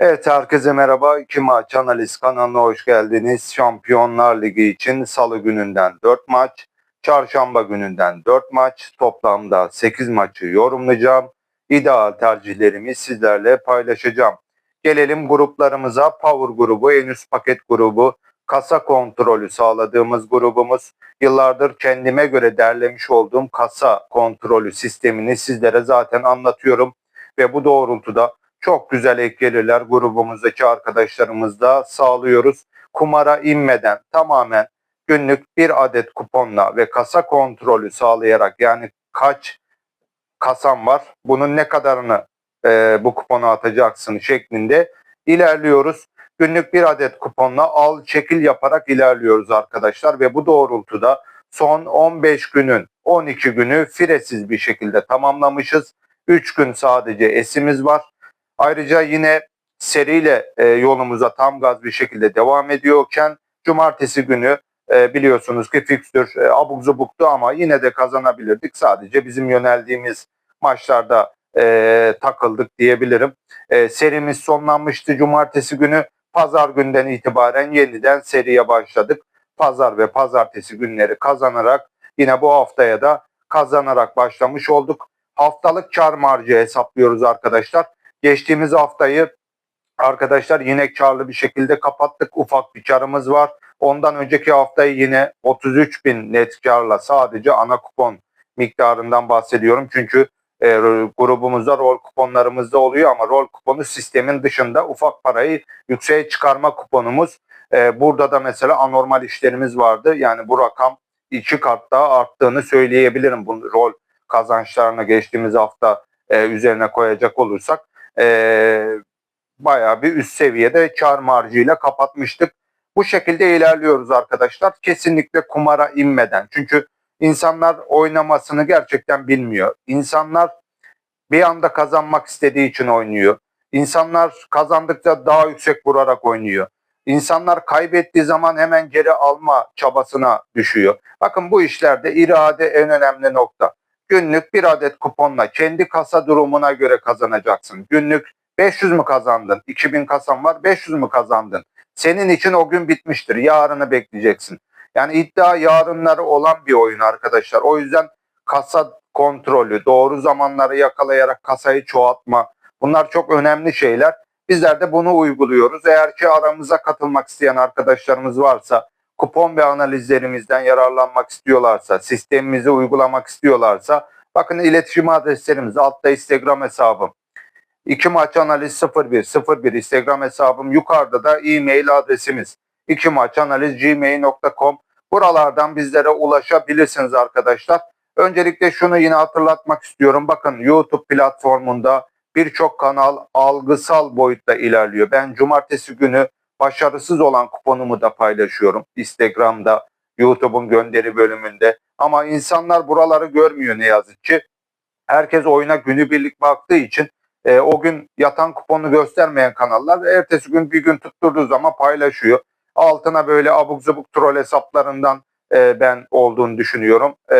Evet herkese merhaba. İki maç analiz kanalına hoş geldiniz. Şampiyonlar Ligi için salı gününden 4 maç, çarşamba gününden 4 maç, toplamda 8 maçı yorumlayacağım. İdeal tercihlerimi sizlerle paylaşacağım. Gelelim gruplarımıza. Power grubu, en üst paket grubu, kasa kontrolü sağladığımız grubumuz. Yıllardır kendime göre derlemiş olduğum kasa kontrolü sistemini sizlere zaten anlatıyorum. Ve bu doğrultuda çok güzel ek gelirler grubumuzdaki arkadaşlarımızla sağlıyoruz. Kumara inmeden tamamen günlük bir adet kuponla ve kasa kontrolü sağlayarak yani kaç kasan var bunun ne kadarını e, bu kupona atacaksın şeklinde ilerliyoruz. Günlük bir adet kuponla al çekil yaparak ilerliyoruz arkadaşlar ve bu doğrultuda son 15 günün 12 günü firesiz bir şekilde tamamlamışız. 3 gün sadece esimiz var. Ayrıca yine seriyle e, yolumuza tam gaz bir şekilde devam ediyorken cumartesi günü e, biliyorsunuz ki fikstür e, abuk zubuktu ama yine de kazanabilirdik. Sadece bizim yöneldiğimiz maçlarda e, takıldık diyebilirim. E, serimiz sonlanmıştı cumartesi günü. Pazar günden itibaren yeniden seriye başladık. Pazar ve pazartesi günleri kazanarak yine bu haftaya da kazanarak başlamış olduk. Haftalık kar marjı hesaplıyoruz arkadaşlar. Geçtiğimiz haftayı arkadaşlar yine karlı bir şekilde kapattık. Ufak bir karımız var. Ondan önceki haftayı yine 33 bin net karla sadece ana kupon miktarından bahsediyorum. Çünkü e, grubumuzda rol kuponlarımız da oluyor ama rol kuponu sistemin dışında ufak parayı yükseğe çıkarma kuponumuz. E, burada da mesela anormal işlerimiz vardı. Yani bu rakam iki kat daha arttığını söyleyebilirim bu rol kazançlarına geçtiğimiz hafta e, üzerine koyacak olursak e, bayağı bir üst seviyede kar marjıyla kapatmıştık. Bu şekilde ilerliyoruz arkadaşlar. Kesinlikle kumara inmeden. Çünkü insanlar oynamasını gerçekten bilmiyor. İnsanlar bir anda kazanmak istediği için oynuyor. İnsanlar kazandıkça daha yüksek vurarak oynuyor. İnsanlar kaybettiği zaman hemen geri alma çabasına düşüyor. Bakın bu işlerde irade en önemli nokta. Günlük bir adet kuponla kendi kasa durumuna göre kazanacaksın. Günlük 500 mü kazandın? 2000 kasan var 500 mü kazandın? Senin için o gün bitmiştir. Yarını bekleyeceksin. Yani iddia yarınları olan bir oyun arkadaşlar. O yüzden kasa kontrolü, doğru zamanları yakalayarak kasayı çoğaltma bunlar çok önemli şeyler. Bizler de bunu uyguluyoruz. Eğer ki aramıza katılmak isteyen arkadaşlarımız varsa kupon ve analizlerimizden yararlanmak istiyorlarsa, sistemimizi uygulamak istiyorlarsa bakın iletişim adreslerimiz altta Instagram hesabım. İki maç analiz 01 01 Instagram hesabım yukarıda da e-mail adresimiz. İki maç analiz gmail.com buralardan bizlere ulaşabilirsiniz arkadaşlar. Öncelikle şunu yine hatırlatmak istiyorum. Bakın YouTube platformunda birçok kanal algısal boyutta ilerliyor. Ben cumartesi günü başarısız olan kuponumu da paylaşıyorum. Instagram'da, YouTube'un gönderi bölümünde. Ama insanlar buraları görmüyor ne yazık ki. Herkes oyuna günübirlik baktığı için e, o gün yatan kuponu göstermeyen kanallar ertesi gün bir gün tutturduğu zaman paylaşıyor. Altına böyle abuk zubuk troll hesaplarından e, ben olduğunu düşünüyorum. E,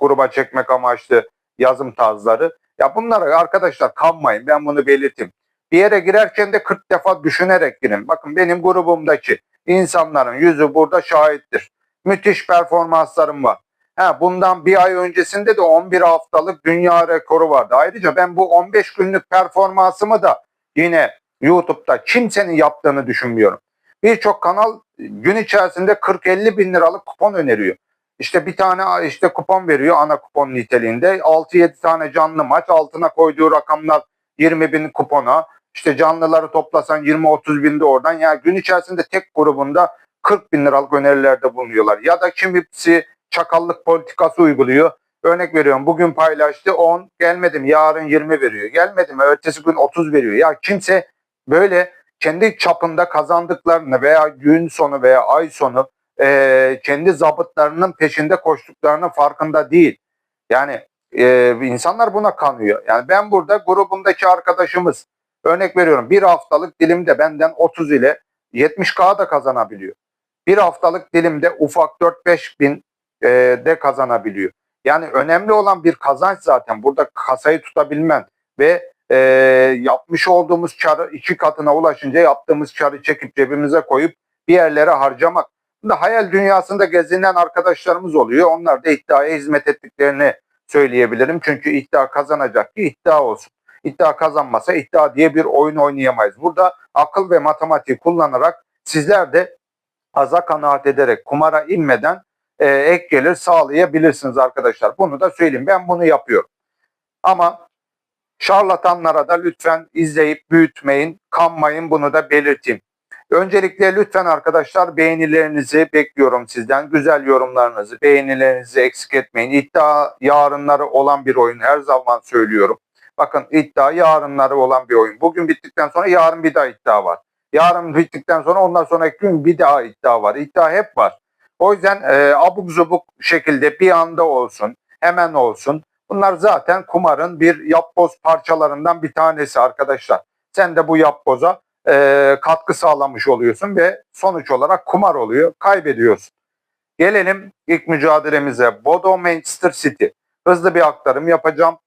gruba çekmek amaçlı yazım tarzları. Ya bunlara arkadaşlar kanmayın ben bunu belirteyim. Bir yere girerken de 40 defa düşünerek girin. Bakın benim grubumdaki insanların yüzü burada şahittir. Müthiş performanslarım var. Ha, bundan bir ay öncesinde de 11 haftalık dünya rekoru vardı. Ayrıca ben bu 15 günlük performansımı da yine YouTube'da kimsenin yaptığını düşünmüyorum. Birçok kanal gün içerisinde 40-50 bin liralık kupon öneriyor. İşte bir tane işte kupon veriyor ana kupon niteliğinde. 6-7 tane canlı maç altına koyduğu rakamlar 20 bin kupona. İşte canlıları toplasan 20-30 bin de oradan. Yani gün içerisinde tek grubunda 40 bin liralık önerilerde bulunuyorlar. Ya da kimisi çakallık politikası uyguluyor. Örnek veriyorum bugün paylaştı 10 gelmedim yarın 20 veriyor. Gelmedim ertesi gün 30 veriyor. Ya kimse böyle kendi çapında kazandıklarını veya gün sonu veya ay sonu e, kendi zabıtlarının peşinde koştuklarının farkında değil. Yani e, insanlar buna kanıyor. Yani ben burada grubumdaki arkadaşımız örnek veriyorum bir haftalık dilimde benden 30 ile 70k da kazanabiliyor. Bir haftalık dilimde ufak 4-5 bin e, de kazanabiliyor. Yani önemli olan bir kazanç zaten burada kasayı tutabilmen ve e, yapmış olduğumuz karı iki katına ulaşınca yaptığımız karı çekip cebimize koyup bir yerlere harcamak. Bunda hayal dünyasında gezinen arkadaşlarımız oluyor. Onlar da iddiaya hizmet ettiklerini söyleyebilirim. Çünkü iddia kazanacak ki iddia olsun. İddia kazanmasa iddia diye bir oyun oynayamayız. Burada akıl ve matematiği kullanarak sizler de aza kanaat ederek kumara inmeden e, ek gelir sağlayabilirsiniz arkadaşlar. Bunu da söyleyeyim. Ben bunu yapıyorum. Ama şarlatanlara da lütfen izleyip büyütmeyin, kanmayın bunu da belirteyim. Öncelikle lütfen arkadaşlar beğenilerinizi bekliyorum sizden. Güzel yorumlarınızı, beğenilerinizi eksik etmeyin. İddia yarınları olan bir oyun her zaman söylüyorum. Bakın iddia yarınları olan bir oyun. Bugün bittikten sonra yarın bir daha iddia var. Yarın bittikten sonra ondan sonraki gün bir daha iddia var. İddia hep var. O yüzden e, abuk zubuk şekilde bir anda olsun, hemen olsun. Bunlar zaten kumarın bir yapboz parçalarından bir tanesi arkadaşlar. Sen de bu yapboza e, katkı sağlamış oluyorsun ve sonuç olarak kumar oluyor, kaybediyorsun. Gelelim ilk mücadelemize. Bodo Manchester City. Hızlı bir aktarım yapacağım.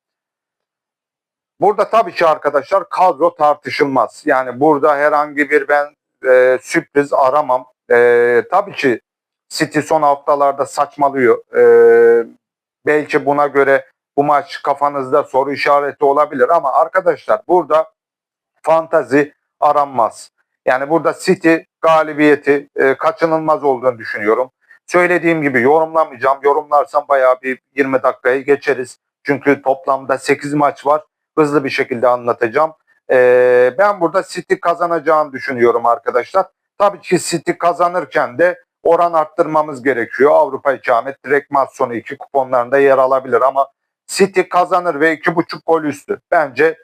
Burada tabii ki arkadaşlar kadro tartışılmaz. Yani burada herhangi bir ben e, sürpriz aramam. E, tabii ki City son haftalarda saçmalıyor. E, belki buna göre bu maç kafanızda soru işareti olabilir ama arkadaşlar burada fantazi aranmaz. Yani burada City galibiyeti e, kaçınılmaz olduğunu düşünüyorum. Söylediğim gibi yorumlamayacağım. Yorumlarsam bayağı bir 20 dakikayı geçeriz. Çünkü toplamda 8 maç var. Hızlı bir şekilde anlatacağım. E, ben burada City kazanacağını düşünüyorum arkadaşlar. Tabii ki City kazanırken de oran arttırmamız gerekiyor. Avrupa ikamet direkt maç sonu 2 kuponlarında yer alabilir ama City kazanır ve 2.5 gol üstü. Bence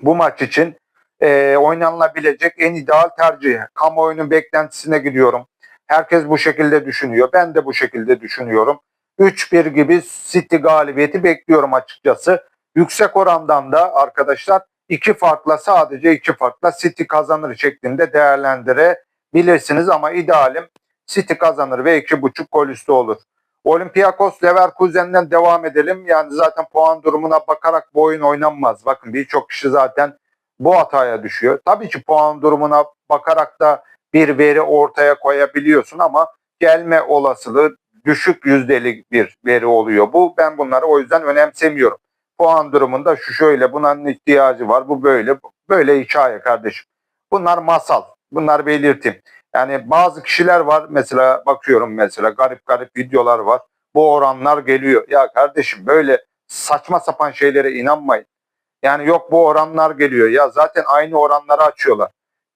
bu maç için e, oynanılabilecek en ideal tercih. Kamuoyunun beklentisine gidiyorum. Herkes bu şekilde düşünüyor. Ben de bu şekilde düşünüyorum. 3-1 gibi City galibiyeti bekliyorum açıkçası. Yüksek orandan da arkadaşlar iki farkla sadece iki farkla City kazanır şeklinde değerlendirebilirsiniz ama idealim City kazanır ve 2.5 gol üstü olur. Olympiakos Leverkusen'den devam edelim. Yani zaten puan durumuna bakarak bu oyun oynanmaz. Bakın birçok kişi zaten bu hataya düşüyor. Tabii ki puan durumuna bakarak da bir veri ortaya koyabiliyorsun ama gelme olasılığı düşük yüzdeli bir veri oluyor. Bu ben bunları o yüzden önemsemiyorum. Puan durumunda şu şöyle bunun ihtiyacı var. Bu böyle böyle hikaye kardeşim. Bunlar masal. Bunlar belirtim. Yani bazı kişiler var mesela bakıyorum mesela garip garip videolar var. Bu oranlar geliyor. Ya kardeşim böyle saçma sapan şeylere inanmayın. Yani yok bu oranlar geliyor. Ya zaten aynı oranları açıyorlar.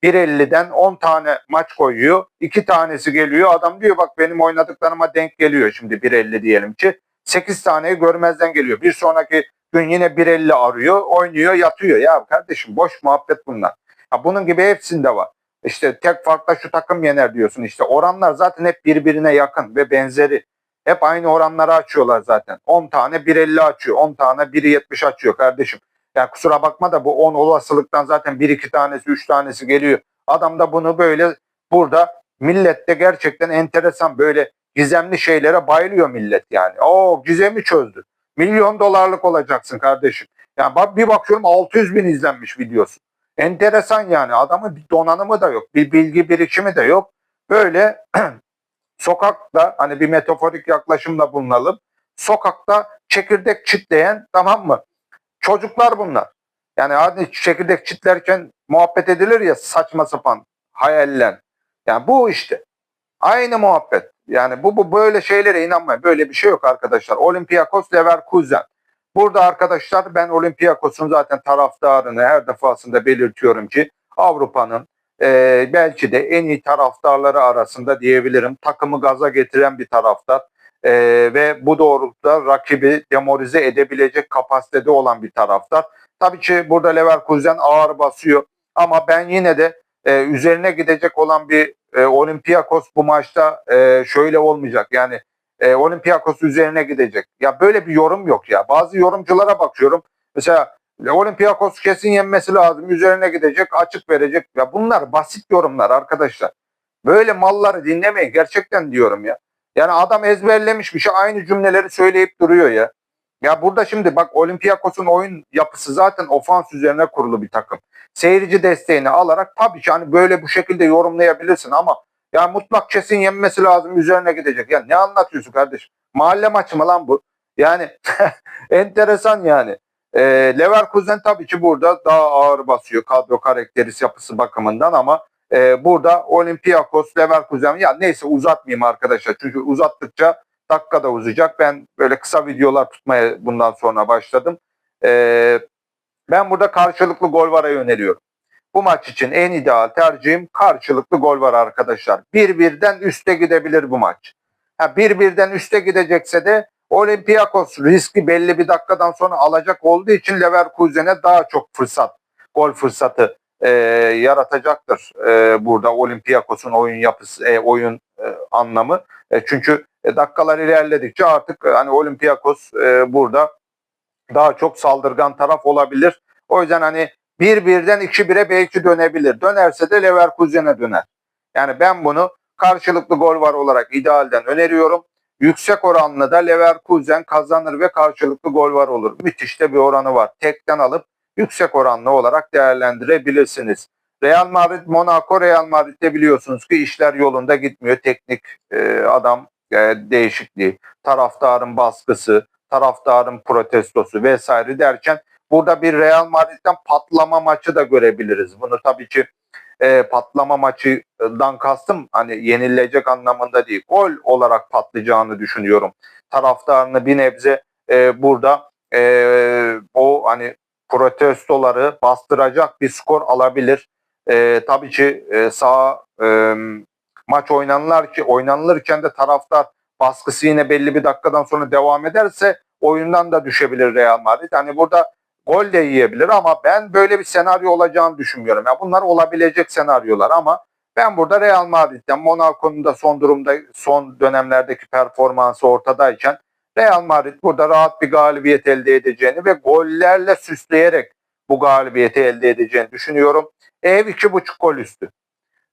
1.50'den 10 tane maç koyuyor. 2 tanesi geliyor. Adam diyor bak benim oynadıklarıma denk geliyor şimdi 1.50 diyelim ki. 8 taneyi görmezden geliyor. Bir sonraki gün yine 1.50 arıyor, oynuyor, yatıyor. Ya kardeşim boş muhabbet bunlar. Ya bunun gibi hepsinde var. İşte tek farkla şu takım yener diyorsun. İşte oranlar zaten hep birbirine yakın ve benzeri. Hep aynı oranları açıyorlar zaten. 10 tane 1.50 açıyor. 10 tane 1.70 açıyor kardeşim. Yani kusura bakma da bu 10 olasılıktan zaten 1-2 tanesi 3 tanesi geliyor. Adam da bunu böyle burada millette gerçekten enteresan böyle gizemli şeylere bayılıyor millet yani. O gizemi çözdü. Milyon dolarlık olacaksın kardeşim. Yani bir bakıyorum 600 bin izlenmiş videosu. Enteresan yani adamın bir donanımı da yok. Bir bilgi birikimi de yok. Böyle sokakta hani bir metaforik yaklaşımla bulunalım. Sokakta çekirdek çitleyen tamam mı? Çocuklar bunlar. Yani hadi çekirdek çitlerken muhabbet edilir ya saçma sapan hayallen. Yani bu işte. Aynı muhabbet. Yani bu, bu böyle şeylere inanmayın. Böyle bir şey yok arkadaşlar. Olympiakos Leverkusen. Burada arkadaşlar ben Olympiakos'un zaten taraftarını her defasında belirtiyorum ki Avrupa'nın e, belki de en iyi taraftarları arasında diyebilirim. Takımı gaza getiren bir taraftar e, ve bu doğrultuda rakibi demorize edebilecek kapasitede olan bir taraftar. Tabii ki burada Leverkusen ağır basıyor ama ben yine de e, üzerine gidecek olan bir e, Olympiakos bu maçta e, şöyle olmayacak. Yani e, Olympiakos üzerine gidecek. Ya böyle bir yorum yok ya. Bazı yorumculara bakıyorum. Mesela Olympiakos kesin yenmesi lazım. Üzerine gidecek, açık verecek. Ya bunlar basit yorumlar arkadaşlar. Böyle malları dinlemeyin. Gerçekten diyorum ya. Yani adam ezberlemiş bir şey aynı cümleleri söyleyip duruyor ya. Ya burada şimdi bak Olympiakos'un oyun yapısı zaten ofans üzerine kurulu bir takım. Seyirci desteğini alarak tabii ki hani böyle bu şekilde yorumlayabilirsin ama ya mutlak kesin yenmesi lazım üzerine gidecek. Ya ne anlatıyorsun kardeş? Mahalle maçı mı lan bu? Yani enteresan yani. E, Leverkusen tabii ki burada daha ağır basıyor kadro karakteris yapısı bakımından ama e, burada Olympiakos, Leverkusen ya neyse uzatmayayım arkadaşlar. Çünkü uzattıkça dakikada uzayacak. Ben böyle kısa videolar tutmaya bundan sonra başladım. E, ben burada karşılıklı gol vara yöneliyorum. Bu maç için en ideal tercihim karşılıklı gol var arkadaşlar. Bir birden üste gidebilir bu maç. Ha, bir birden üste gidecekse de Olympiakos riski belli bir dakikadan sonra alacak olduğu için Leverkusen'e daha çok fırsat, gol fırsatı e, yaratacaktır e, burada Olympiakos'un oyun yapısı, e, oyun e, anlamı. E, çünkü e, dakikalar ilerledikçe artık e, hani Olympiakos e, burada daha çok saldırgan taraf olabilir. O yüzden hani bir birden iki bire belki dönebilir. Dönerse de Leverkusen'e döner. Yani ben bunu karşılıklı gol var olarak idealden öneriyorum. Yüksek oranlı da Leverkusen kazanır ve karşılıklı gol var olur. Müthiş de bir oranı var. Tekten alıp yüksek oranlı olarak değerlendirebilirsiniz. Real Madrid, Monaco, Real Madrid'de biliyorsunuz ki işler yolunda gitmiyor. Teknik e, adam e, değişikliği, taraftarın baskısı, taraftarın protestosu vesaire derken burada bir Real Madrid'den patlama maçı da görebiliriz. Bunu tabii ki e, patlama maçından kastım hani yenilecek anlamında değil. Gol olarak patlayacağını düşünüyorum. Taraftarını bir nebze e, burada e, o hani protestoları bastıracak bir skor alabilir. E, tabii ki e, sağ e, maç oynanırlar ki oynanılırken de taraftar baskısı yine belli bir dakikadan sonra devam ederse oyundan da düşebilir Real Madrid. Hani burada gol de yiyebilir ama ben böyle bir senaryo olacağını düşünmüyorum. Yani bunlar olabilecek senaryolar ama ben burada Real Madrid'den Monaco'nun da son durumda son dönemlerdeki performansı ortadayken Real Madrid burada rahat bir galibiyet elde edeceğini ve gollerle süsleyerek bu galibiyeti elde edeceğini düşünüyorum. Ev 2.5 gol üstü.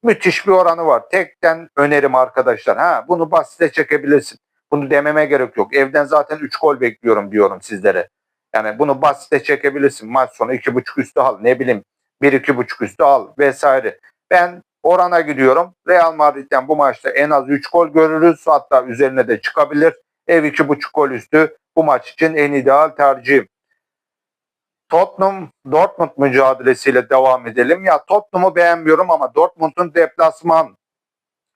Müthiş bir oranı var. Tekten önerim arkadaşlar. Ha bunu basite çekebilirsin. Bunu dememe gerek yok. Evden zaten 3 gol bekliyorum diyorum sizlere. Yani bunu basite çekebilirsin. Maç sonu 2.5 üstü al. Ne bileyim 1-2.5 üstü al vesaire. Ben orana gidiyorum. Real Madrid'den bu maçta en az 3 gol görürüz. Hatta üzerine de çıkabilir. Ev 2.5 gol üstü bu maç için en ideal tercihim. Tottenham Dortmund mücadelesiyle devam edelim. Ya Tottenham'ı beğenmiyorum ama Dortmund'un deplasman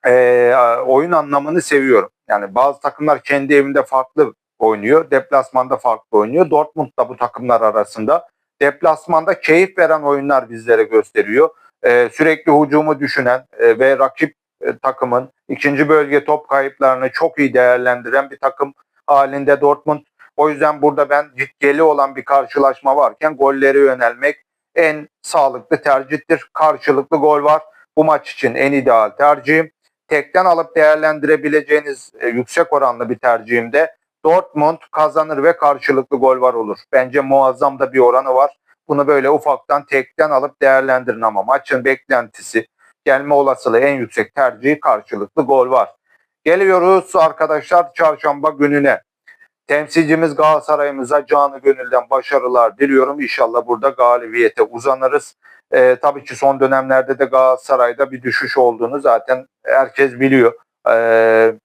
e, oyun anlamını seviyorum. Yani bazı takımlar kendi evinde farklı oynuyor. Deplasmanda farklı oynuyor. Dortmund da bu takımlar arasında. Deplasmanda keyif veren oyunlar bizlere gösteriyor. Ee, sürekli hücumu düşünen e, ve rakip e, takımın ikinci bölge top kayıplarını çok iyi değerlendiren bir takım halinde Dortmund. O yüzden burada ben ciddiyeli olan bir karşılaşma varken golleri yönelmek en sağlıklı tercihtir. Karşılıklı gol var. Bu maç için en ideal tercihim. Tekten alıp değerlendirebileceğiniz e, yüksek oranlı bir tercihimde Dortmund kazanır ve karşılıklı gol var olur. Bence muazzam da bir oranı var. Bunu böyle ufaktan tekten alıp değerlendirin ama maçın beklentisi gelme olasılığı en yüksek tercihi karşılıklı gol var. Geliyoruz arkadaşlar çarşamba gününe. Temsilcimiz Galatasaray'ımıza canı gönülden başarılar diliyorum. İnşallah burada galibiyete uzanırız. Ee, tabii ki son dönemlerde de Galatasaray'da bir düşüş olduğunu zaten herkes biliyor. Ee,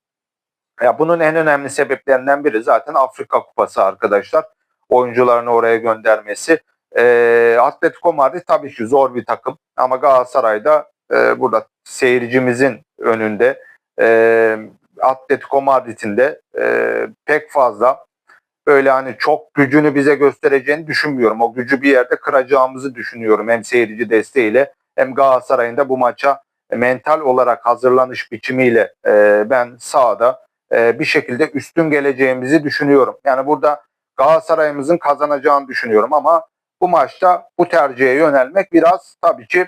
ya bunun en önemli sebeplerinden biri zaten Afrika Kupası arkadaşlar. Oyuncularını oraya göndermesi. E, Atletico Madrid tabii ki zor bir takım ama Galatasaray'da e, burada seyircimizin önünde e, Atletico Madrid'in de e, pek fazla böyle hani çok gücünü bize göstereceğini düşünmüyorum. O gücü bir yerde kıracağımızı düşünüyorum hem seyirci desteğiyle hem Galatasaray'ın da bu maça mental olarak hazırlanış biçimiyle e, ben sahada e, bir şekilde üstün geleceğimizi düşünüyorum. Yani burada Galatasaray'ımızın kazanacağını düşünüyorum ama bu maçta bu tercihe yönelmek biraz tabii ki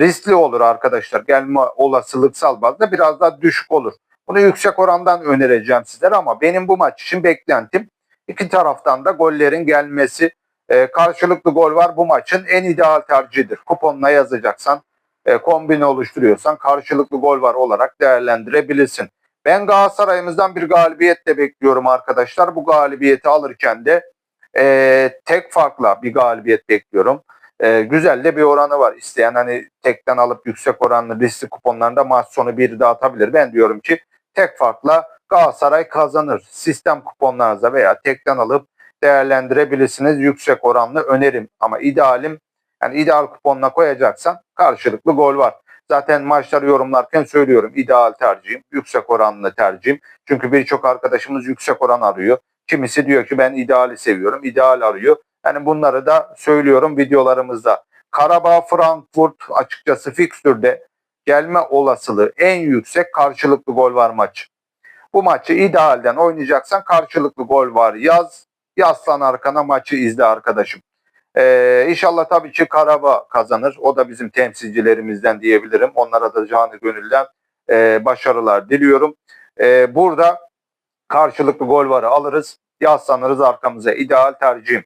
riskli olur arkadaşlar. Gelme olasılıksal bazda biraz daha düşük olur. Bunu yüksek orandan önereceğim sizlere ama benim bu maç için beklentim iki taraftan da gollerin gelmesi. E, karşılıklı gol var bu maçın en ideal tercihidir. Kuponla yazacaksan, e, kombine oluşturuyorsan karşılıklı gol var olarak değerlendirebilirsin. Ben Galatasaray'ımızdan bir galibiyet de bekliyorum arkadaşlar. Bu galibiyeti alırken de e, tek farkla bir galibiyet bekliyorum. E, güzel de bir oranı var. İsteyen hani tekten alıp yüksek oranlı riskli kuponlarında maç sonu bir de atabilir. Ben diyorum ki tek farkla Galatasaray kazanır. Sistem kuponlarınızda veya tekten alıp değerlendirebilirsiniz. Yüksek oranlı önerim. Ama idealim yani ideal kuponuna koyacaksan karşılıklı gol var. Zaten maçları yorumlarken söylüyorum. ideal tercihim, yüksek oranlı tercihim. Çünkü birçok arkadaşımız yüksek oran arıyor. Kimisi diyor ki ben ideali seviyorum, ideal arıyor. Yani bunları da söylüyorum videolarımızda. Karabağ Frankfurt açıkçası fikstürde gelme olasılığı en yüksek karşılıklı gol var maç. Bu maçı idealden oynayacaksan karşılıklı gol var yaz. Yaslan arkana maçı izle arkadaşım. Ee, inşallah tabii ki Karabağ kazanır. O da bizim temsilcilerimizden diyebilirim. Onlara da canı gönülden e, başarılar diliyorum. E, burada karşılıklı gol varı alırız. Yaslanırız arkamıza. İdeal tercihim.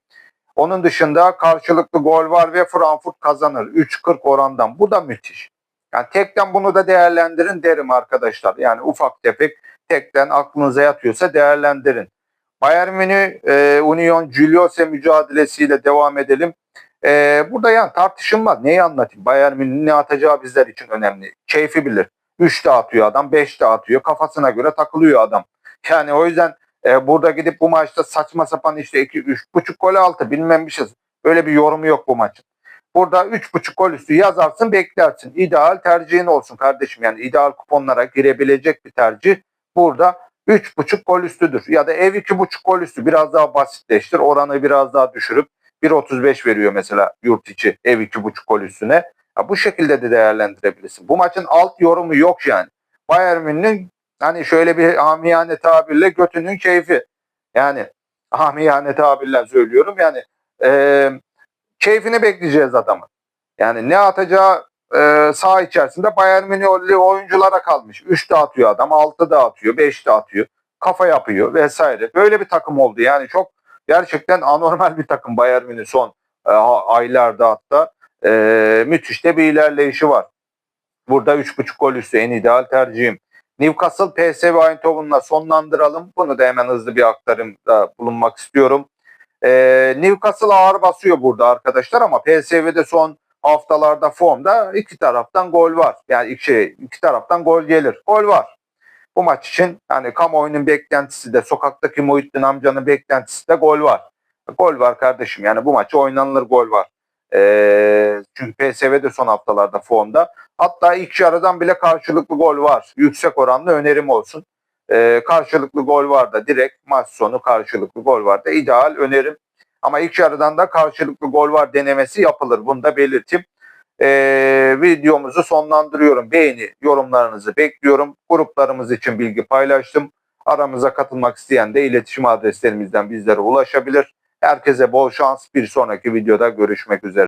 Onun dışında karşılıklı gol var ve Frankfurt kazanır. 3.40 orandan. Bu da müthiş. Yani tekten bunu da değerlendirin derim arkadaşlar. Yani ufak tefek tekten aklınıza yatıyorsa değerlendirin. Bayern Münih e, Union Giuliose mücadelesiyle devam edelim. E, burada yani tartışılmaz. Neyi anlatayım? Bayern Münih'in ne atacağı bizler için önemli. Keyfi bilir. 3 de atıyor adam, 5 de atıyor. Kafasına göre takılıyor adam. Yani o yüzden e, burada gidip bu maçta saçma sapan işte 2 3.5 gol altı bilmem bir şey. Böyle bir yorumu yok bu maçın. Burada 3.5 gol üstü yazarsın beklersin. İdeal tercihin olsun kardeşim. Yani ideal kuponlara girebilecek bir tercih burada 3.5 gol üstüdür. Ya da ev 2.5 gol üstü biraz daha basitleştir. Oranı biraz daha düşürüp 1.35 veriyor mesela yurt içi ev 2.5 gol üstüne. Ya bu şekilde de değerlendirebilirsin. Bu maçın alt yorumu yok yani. Bayern Münih'in hani şöyle bir amiyane tabirle götünün keyfi. Yani amiyane tabirle söylüyorum. Yani e, keyfini bekleyeceğiz adamın. Yani ne atacağı e, saha içerisinde Bayern Münih'li oyunculara kalmış. 3 de atıyor adam, 6 da atıyor, 5 de atıyor. Kafa yapıyor vesaire. Böyle bir takım oldu. Yani çok gerçekten anormal bir takım Bayern Münih son e, aylarda hatta. E, müthiş de bir ilerleyişi var. Burada 3.5 gol üstü en ideal tercihim. Newcastle PSV Eindhoven'la sonlandıralım. Bunu da hemen hızlı bir aktarımda bulunmak istiyorum. Ee, Newcastle ağır basıyor burada arkadaşlar ama PSV'de son haftalarda formda iki taraftan gol var. Yani iki, şey, iki taraftan gol gelir. Gol var. Bu maç için yani kamuoyunun beklentisi de sokaktaki Muhittin amcanın beklentisi de gol var. Gol var kardeşim yani bu maçı oynanılır gol var. Ee, çünkü PSV de son haftalarda formda. Hatta ilk yarıdan bile karşılıklı gol var. Yüksek oranlı önerim olsun. Ee, karşılıklı gol var da direkt maç sonu karşılıklı gol var da ideal önerim. Ama ilk yarıdan da karşılıklı gol var denemesi yapılır. Bunu da belirteyim. Ee, videomuzu sonlandırıyorum. Beğeni, yorumlarınızı bekliyorum. Gruplarımız için bilgi paylaştım. Aramıza katılmak isteyen de iletişim adreslerimizden bizlere ulaşabilir. Herkese bol şans. Bir sonraki videoda görüşmek üzere.